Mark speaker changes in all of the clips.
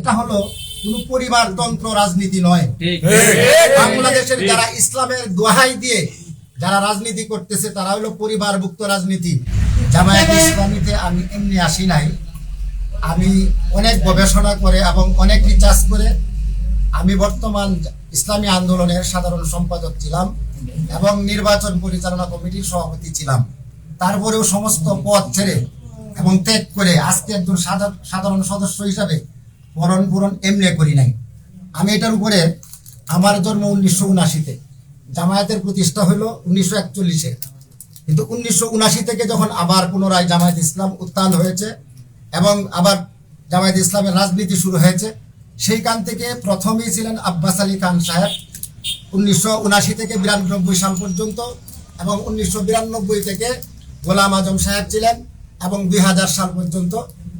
Speaker 1: এটা হলো কোন পরিবারতন্ত্র রাজনীতি নয়। বাংলাদেশের যারা ইসলামের দোহাই দিয়ে যারা রাজনীতি করতেছে তারা হলো পরিবারভুক্ত রাজনীতি। জামায়াত ইসলামীতে আমি এমনি আসি নাই। আমি অনেক গবেষণা করে এবং অনেক রিচার্জ করে আমি বর্তমান ইসলামী আন্দোলনের সাধারণ সম্পাদক ছিলাম এবং নির্বাচন পরিচালনা কমিটির সভাপতি ছিলাম। তারপরেও সমস্ত পদ ছেড়ে এবং ত্যাগ করে আজকে একজন সাধারণ সাধারণ সদস্য হিসাবে পরণ পূরণ এমনি করি নাই। আমি এটার উপরে আমার জন্ম উনিশশো উনাশিতে জামায়াতের প্রতিষ্ঠা হলো উনিশশো একচল্লিশে। কিন্তু উনিশশো উনাশি থেকে যখন আবার পুনরায় জামায়াত ইসলাম উত্থান হয়েছে এবং আবার জামায়াত ইসলামের রাজনীতি শুরু হয়েছে, সেইখান থেকে প্রথমেই ছিলেন আব্বাস আলী খান সাহেব উনিশশো উনাশি থেকে বিরানব্বই সাল পর্যন্ত এবং উনিশশো বিরানব্বই থেকে গোলাম আজম সাহেব ছিলেন এবং দুই হাজার সাল পর্যন্ত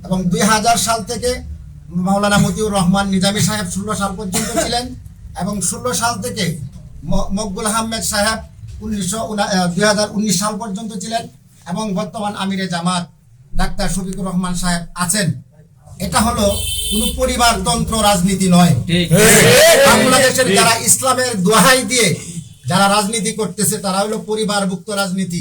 Speaker 1: এবং দুই হাজার সাল থেকে মাওলানা মতিউর রহমান নিজামী সাহেব ষোলো সাল পর্যন্ত ছিলেন এবং ষোলো সাল থেকে মকবুল আহমেদ সাহেব উনিশশো দুই হাজার উনিশ সাল পর্যন্ত ছিলেন এবং বর্তমান আমিরে জামাত ডাক্তার শফিকুর রহমান সাহেব আছেন। এটা হলো কোনো পরিবারতন্ত্র রাজনীতি নয়। বাংলাদেশের যারা ইসলামের দোহাই দিয়ে যারা রাজনীতি করতেছে তারা হলো পরিবারভুক্ত রাজনীতি।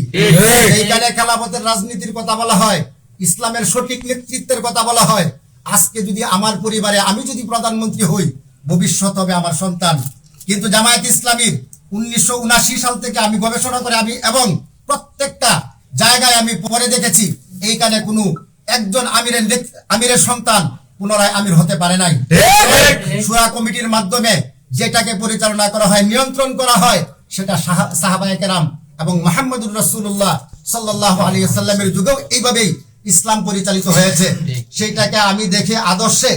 Speaker 1: এইখানে খেলাফতের রাজনীতির কথা বলা হয় ইসলামের সঠিক নেতৃত্বের কথা বলা হয়। আজকে যদি আমার পরিবারে আমি যদি প্রধানমন্ত্রী হই ভবিষ্যৎ হবে আমার সন্তান। কিন্তু জামায়াত ইসলামীর উনিশশো সাল থেকে আমি গবেষণা করে আমি এবং প্রত্যেকটা জায়গায় আমি পরে দেখেছি এইখানে কোনো একজন আমিরের আমিরের সন্তান পুনরায় আমির হতে পারে নাই। সুরা কমিটির মাধ্যমে যেটাকে পরিচালনা করা হয় নিয়ন্ত্রণ করা হয় সেটা সাহাবায় কেরাম এবং মোহাম্মদুর রসুল্লাহ সাল্লাহ আলী সাল্লামের যুগেও এইভাবেই ইসলাম পরিচালিত হয়েছে। সেইটাকে আমি দেখে আদর্শে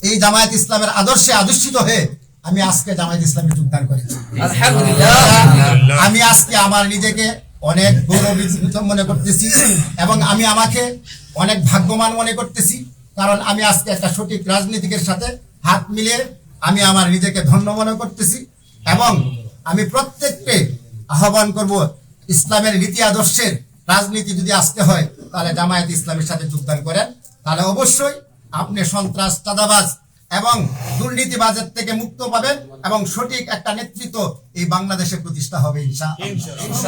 Speaker 1: এই জামায়াত ইসলামের আদর্শে আদর্শিত হয়ে আমি আজকে জামায়াত ইসলামে যোগদান করেছি। আমি আজকে আমার নিজেকে অনেক গৌরবিত মনে করতেছি এবং আমি আমাকে অনেক ভাগ্যবান মনে করতেছি কারণ আমি আজকে একটা সঠিক রাজনীতিকের সাথে হাত মিলিয়ে আমি আমার নিজেকে ধন্য মনে করতেছি এবং আমি প্রত্যেককে আহ্বান করব ইসলামের নীতি আদর্শের রাজনীতি যদি আসতে হয় তাহলে জামায়াত ইসলামের সাথে যোগদান করেন। তাহলে অবশ্যই আপনি সন্ত্রাস, চাঁদাবাজ এবং দুর্নীতিবাজের থেকে মুক্ত পাবেন এবং সঠিক একটা নেতৃত্ব এই বাংলাদেশে প্রতিষ্ঠা হবে ইনশা